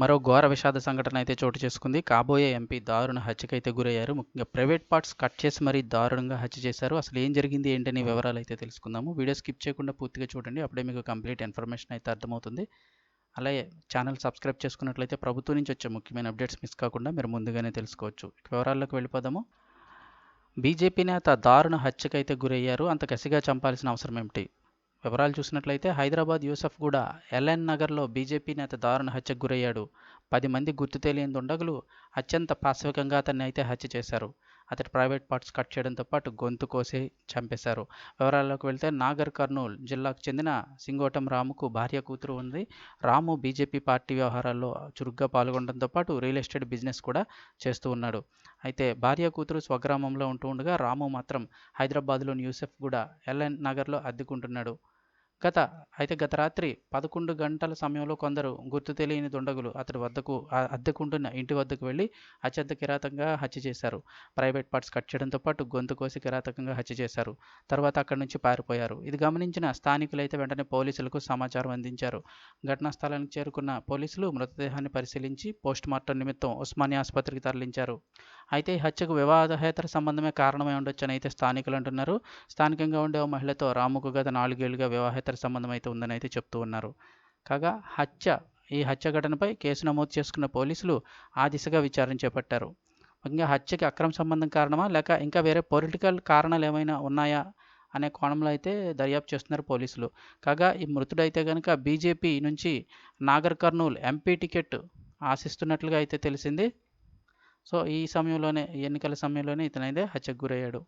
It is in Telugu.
మరో ఘోర విషాద సంఘటన అయితే చోటు చేసుకుంది. కాబోయే ఎంపీ దారుణ హత్యకైతే గురయ్యారు. ముఖ్యంగా ప్రైవేట్ పార్ట్స్ కట్ చేసి మరీ దారుణంగా హత్య చేశారు. అసలు ఏం జరిగింది ఏంటనే వివరాలు అయితే తెలుసుకుందాము. వీడియో స్కిప్ చేయకుండా పూర్తిగా చూడండి. అప్పుడే మీకు కంప్లీట్ ఇన్ఫర్మేషన్ అయితే అర్థమవుతుంది. అలాగే ఛానల్ సబ్స్క్రైబ్ చేసుకున్నట్లయితే ప్రభుత్వం నుంచి వచ్చే ముఖ్యమైన అప్డేట్స్ మిస్ కాకుండా మీరు ముందుగానే తెలుసుకోవచ్చు. వివరాల్లోకి వెళ్ళిపోదాము. బీజేపీ నేత దారుణ హత్యకైతే గురయ్యారు. అంత కసిగా చంపాల్సిన అవసరం ఏమిటి? వివరాలు చూసినట్లయితే హైదరాబాద్ యూసఫ్ కూడా ఎల్ఎన్ నగర్లో బీజేపీ నేత దారుణ హత్యకు గురయ్యాడు. పది మంది గుర్తు తెలియని దుండగులు అత్యంత పాశవికంగా అతన్ని అయితే హత్య చేశారు. అతడి ప్రైవేట్ పార్ట్స్ కట్ చేయడంతో పాటు గొంతు కోసి చంపేశారు. వివరాల్లోకి వెళ్తే నాగర్ కర్నూల్ జిల్లాకు చెందిన సింగోటం రాముకు భార్య కూతురు ఉంది. రాము బీజేపీ పార్టీ వ్యవహారాల్లో చురుగ్గా పాల్గొనడంతో పాటు రియల్ ఎస్టేట్ బిజినెస్ కూడా చేస్తూ ఉన్నాడు. అయితే భార్య కూతురు స్వగ్రామంలో ఉంటూ ఉండగా రాము మాత్రం హైదరాబాద్లోని యూసెఫ్ కూడా ఎల్ఎన్ నగర్లో అద్దెకుంటున్నాడు. గత అయితే గత రాత్రి పదకొండు గంటల సమయంలో కొందరు గుర్తు తెలియని దుండగులు అతడి వద్దకు అద్దెకుంటున్న ఇంటి వద్దకు వెళ్ళి అత్యంత కిరాతకంగా హత్య చేశారు. ప్రైవేట్ పార్ట్స్ కట్ చేయడంతో పాటు గొంతు కోసి కిరాతకంగా హత్య చేశారు. తర్వాత అక్కడి నుంచి పారిపోయారు. ఇది గమనించిన స్థానికులు అయితే వెంటనే పోలీసులకు సమాచారం అందించారు. ఘటనా స్థలానికి చేరుకున్న పోలీసులు మృతదేహాన్ని పరిశీలించి పోస్ట్ మార్టం నిమిత్తం ఉస్మానియా ఆసుపత్రికి తరలించారు. అయితే ఈ హత్యకు వివాదహేతర సంబంధమే కారణమై ఉండొచ్చని అయితే స్థానికులు అంటున్నారు. స్థానికంగా ఉండే ఓ మహిళతో రాముకు గత నాలుగేళ్ళుగా వివాహేతర సంబంధం అయితే ఉందని అయితే చెప్తూ ఉన్నారు. కాగా హత్య ఈ హత్య ఘటనపై కేసు నమోదు చేసుకున్న పోలీసులు ఆ దిశగా విచారణ చేపట్టారు. ముఖ్యంగా హత్యకి అక్రమ సంబంధం కారణమా లేక ఇంకా వేరే పొలిటికల్ కారణాలు ఏమైనా ఉన్నాయా అనే కోణంలో అయితే దర్యాప్తు చేస్తున్నారు పోలీసులు. కాగా ఈ మృతుడైతే కనుక బీజేపీ నుంచి నాగర్ కర్నూల్ ఎంపీ టికెట్ ఆశిస్తున్నట్లుగా అయితే తెలిసింది. సో ఈ సమయంలోనే ఎన్నికల సమయంలోనే ఇతనైతే హత్యకు గురయ్యాడు.